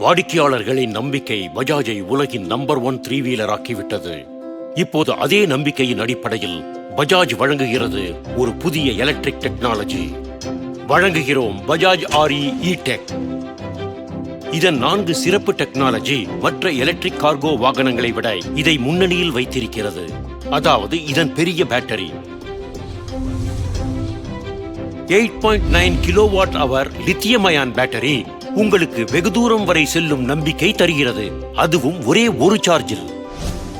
வாடிக்கையாளர்களின் நம்பிக்கை பஜாஜை உலகின் நம்பர் ஒன் த்ரீ வீலர் ஆக்கிவிட்டது. இப்போது அதே நம்பிக்கையின் அடிப்படையில் பஜாஜ் வழங்குகிறது ஒரு புதிய எலக்ட்ரிக் டெக்னாலஜி வழங்குகிறோம் பஜாஜ் ஆர்இ இ டெக் இதன் நான்கு சிறப்பு டெக்னாலஜி மற்ற எலக்ட்ரிக் கார்கோ வாகனங்களை விட இதை முன்னணியில் வைத்திருக்கிறது. அதாவது இதன் பெரிய battery eight point nine kilowatt hour lithium ion battery உங்களுக்கு வெகு தூரம் வரை செல்லும் நம்பிக்கை தருகிறது. அதுவும் ஒரே ஒரு சார்ஜில்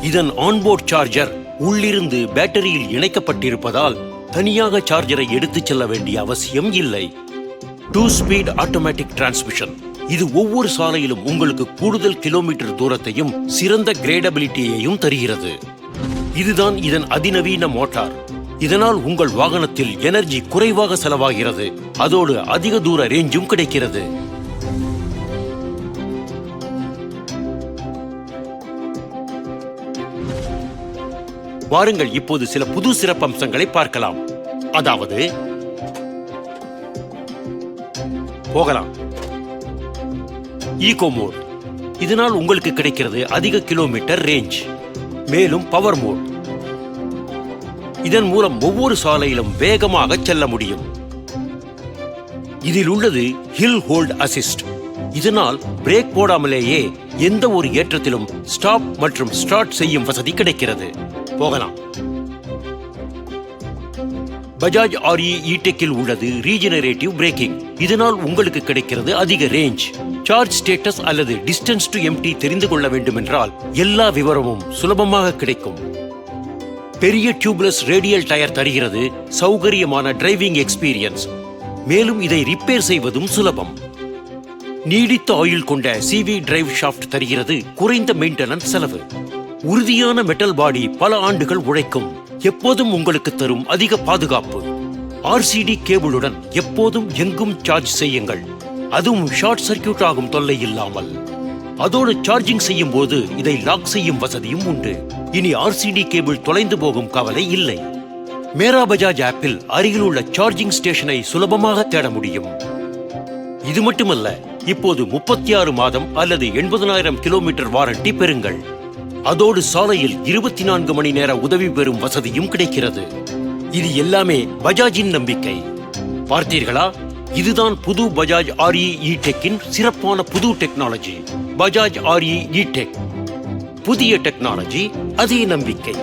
இதன் ஆன்போர்ட் சார்ஜர் உள்ளிருந்து பேட்டரியில் இணைக்கப்பட்டிருப்பதால் தனியாக சார்ஜரை எடுத்துச் செல்ல வேண்டிய அவசியம் இல்லை. டூ ஸ்பீட் ஆட்டோமேட்டிக் டிரான்ஸ்மிஷன் இது ஒவ்வொரு சாலையிலும் உங்களுக்கு கூடுதல் கிலோமீட்டர் தூரத்தையும் சிறந்த கிரேடபிலிட்டியையும் தருகிறது. இதுதான் இதன் அதிநவீன மோட்டார் இதனால் உங்கள் வாகனத்தில் எனர்ஜி குறைவாக செலவாகிறது. அதோடு அதிக தூர ரேஞ்சும் கிடைக்கிறது. வாருங்கள் இப்போது சில புது சிறப்பம்சங்களை பார்க்கலாம். அதாவது போகலாம். ஈகோ மோட் இதனால் உங்களுக்கு கிடைக்கிறது அதிக கிலோமீட்டர் ரேஞ்ச். மேலும் பவர் மோட். இதன் மூலம் ஒவ்வொரு சாலையிலும் வேகமாக செல்ல முடியும். இதில் உள்ளது ஹில் ஹோல்ட் அசிஸ்ட் இதனால் பிரேக் போடாமலேயே எந்த ஒரு ஏற்றத்திலும் ஸ்டாப் மற்றும் ஸ்டார்ட் செய்யும் வசதி கிடைக்கிறது. போகலாம். பஜாஜ் ஆர்இ இடெக்கில் உள்ளது ரீஜெனரேட்டிவ் பிரேக்கிங். இதனால் உங்களுக்கு கிடைக்கிறது அதிக ரேஞ்ச். சார்ஜ் ஸ்டேட்டஸ் அல்லது டிஸ்டன்ஸ் டு எம்டி தெரிந்து கொள்ள வேண்டுமென்றால் எல்லா விவரமும் சுலபமாக கிடைக்கும். பெரிய டியூப்லெஸ் ரேடியல் டயர் தருகிறது. சௌகரியமான டிரைவிங் எக்ஸ்பீரியன்ஸ். மேலும் இதை ரிப்பேர் செய்வதும் சுலபம். நீடித்த ஆயுள் கொண்ட சிவி டிரைவ் ஷாஃப்ட் தருகிறது. குறைந்த மெயின்டெனன்ஸ் செலவு. உறுதியான மெட்டல் பாடி பல ஆண்டுகள் உழைக்கும். எப்போதும் உங்களுக்கு தரும் அதிக பாதுகாப்பு. ஆர்சிடி கேபிளுடன் எப்போதும் எங்கும் சார்ஜ் செய்யுங்கள். அதுவும் ஷார்ட் சர்க்கியூட் ஆகும் தொல்லை இல்லாமல். அதோடு சார்ஜிங் செய்யும் போது இதை லாக் செய்யும் வசதியும் உண்டு. இனி ஆர்சிடி கேபிள் தொலைந்து போகும் கவலை இல்லை. மேரா பஜாஜ் ஆப்பில் அருகில் உள்ள சார்ஜிங் ஸ்டேஷனை சுலபமாக தேட முடியும். இது மட்டுமல்ல இப்போது முப்பத்தி ஆறு மாதம் அல்லது எண்பதனாயிரம் கிலோமீட்டர் வாரண்டி பெறுங்கள். அதோடு சாலையில் இருபத்தி நான்கு மணி நேர உதவி பெறும் வசதியும் கிடைக்கிறது. இது எல்லாமே பஜாஜின் நம்பிக்கை. பார்த்தீர்களா? இதுதான் புது பஜாஜ் ஆர்இ டெக்கின் சிறப்பான புது technology. Bajaj R E tech புதிய டெக்னாலஜி அதே நம்பிக்கை.